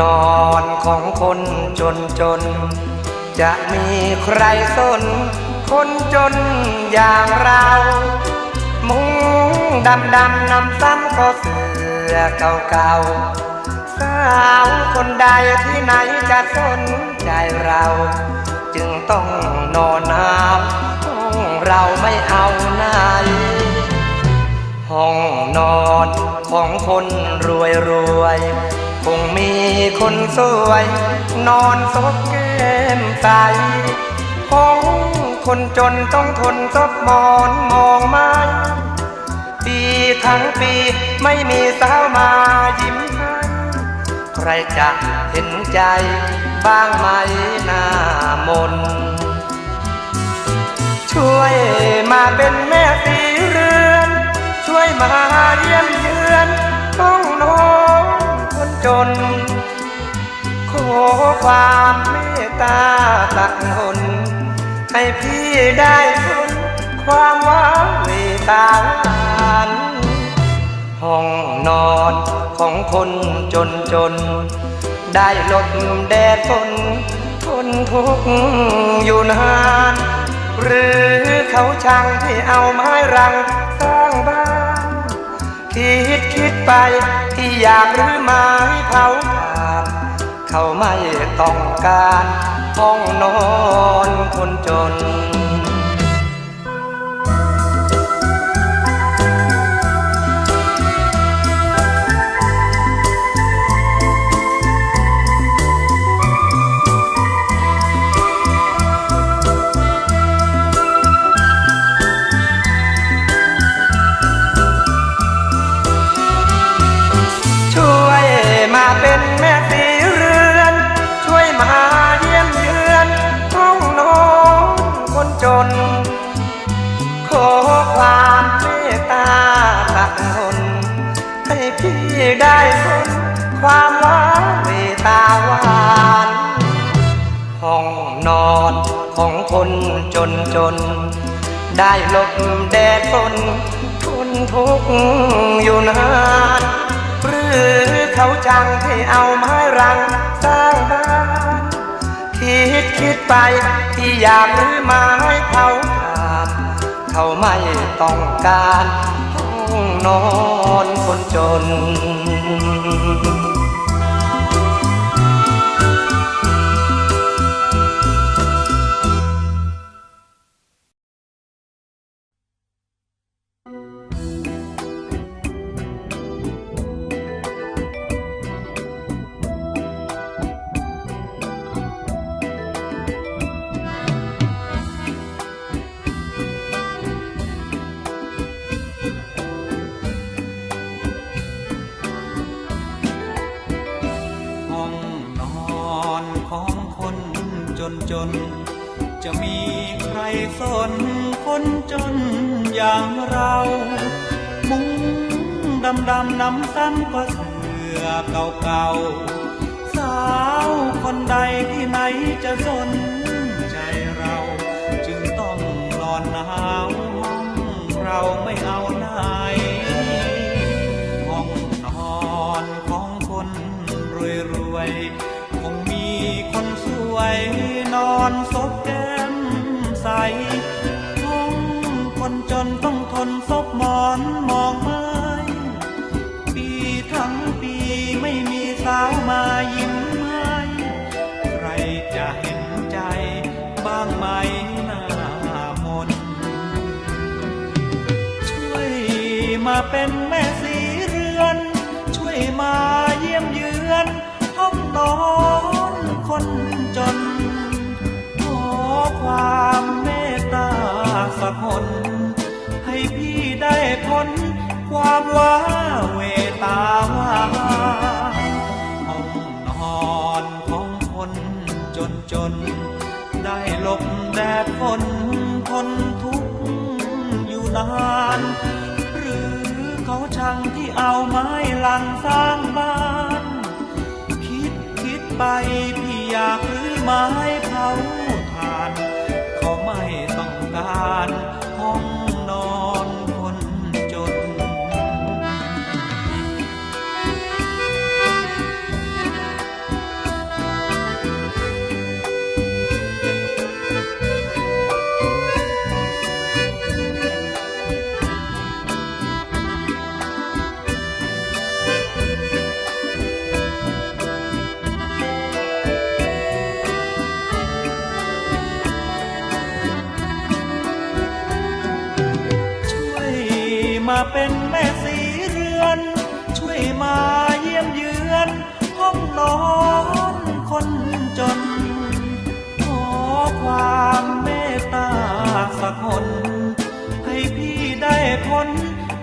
นอนของคนจนจน จะมีใครสน คนจนอย่างเรา มุงดำดำนำซ้ำก็เสือเก่าๆสาวคนใดที่ไหนจะสนใจเรา จึงต้องนอนน้ำห้องเราไม่เอาไหนห้องนอนของคนรวยรวย คงมีคนสวย นอนซบแก้มใสห้องคนจนต้องทนซบหมอนมองไม้ปีทั้งปีไม่มีสาวมายิ้มให้ใครจะเห็นใจบ้างไหมหน้ามน ช่วยมาเป็นแม่สี จน ขอความเมตตาตักหนให้พี่ได้ทนความว้าเวตาหวานห้องนอนของคนจนจน ได้หลบแดดฝนทนทุกข์อยู่นาน หรือเขาช่างที่เอาไม้รังสร้างบ้าน คิดคิดไป อยากรื้อไม้เผาผ่านเขาไม่ต้องการห้องนอนคนจน ความหวานเมตตาหวานห้องนอนของคนจนจน ได้หลบแดดฝนทนทุกข์อยู่นานหรือเขาจังที่เอาไม้รังสร้างบ้านคิดคิดไปที่อยากรื้อไม้เผาขาดเขาไม่ต้องการห้องนอนคนจน จน จะมีใครสนคนจนอย่างเรา มุ้งดำดำน้ำซ้ำก็เสือเก่าๆสาวคนใดที่ไหนจะสนใจเรา จึงต้องนอนหนาวห้องเราไม่เอา คนจนต้องทนซบหมอนมองไม้ปีทั้งปีไม่มีสาวมายิ้มให้ใครจะเห็นใจบ้างไหมหน้ามน ช่วยมาเป็นแม่สีเรือน ช่วยมา ความว้าเวตาวาห้องนอนของคนจนจน ได้หลบแดดฝนทนทุกข์อยู่นาน หรือเขาช่างที่เอาไม้ลังสร้างบ้าน คิดคิดไปพี่อยากรื้อไม้เผา มาเป็นแม่สีเรือน ช่วยมาเยี่ยมเยือน ห้องนอนคนจน ขอความเมตตาสักคน ให้พี่ได้พ้น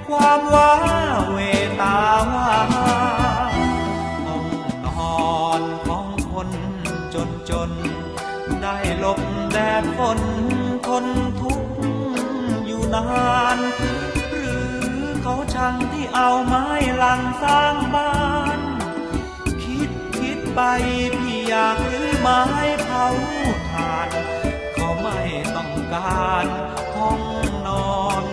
ความว้าเวตาว่าห้องนอนของคนจนจน ได้หลบแดดฝนทนทุกข์อยู่นาน ช่างที่เอาไม้ลังสร้างบ้าน คิดคิดไปพี่อยากหรือไม้เผาถ่าน เขาไม่ต้องการห้องนอน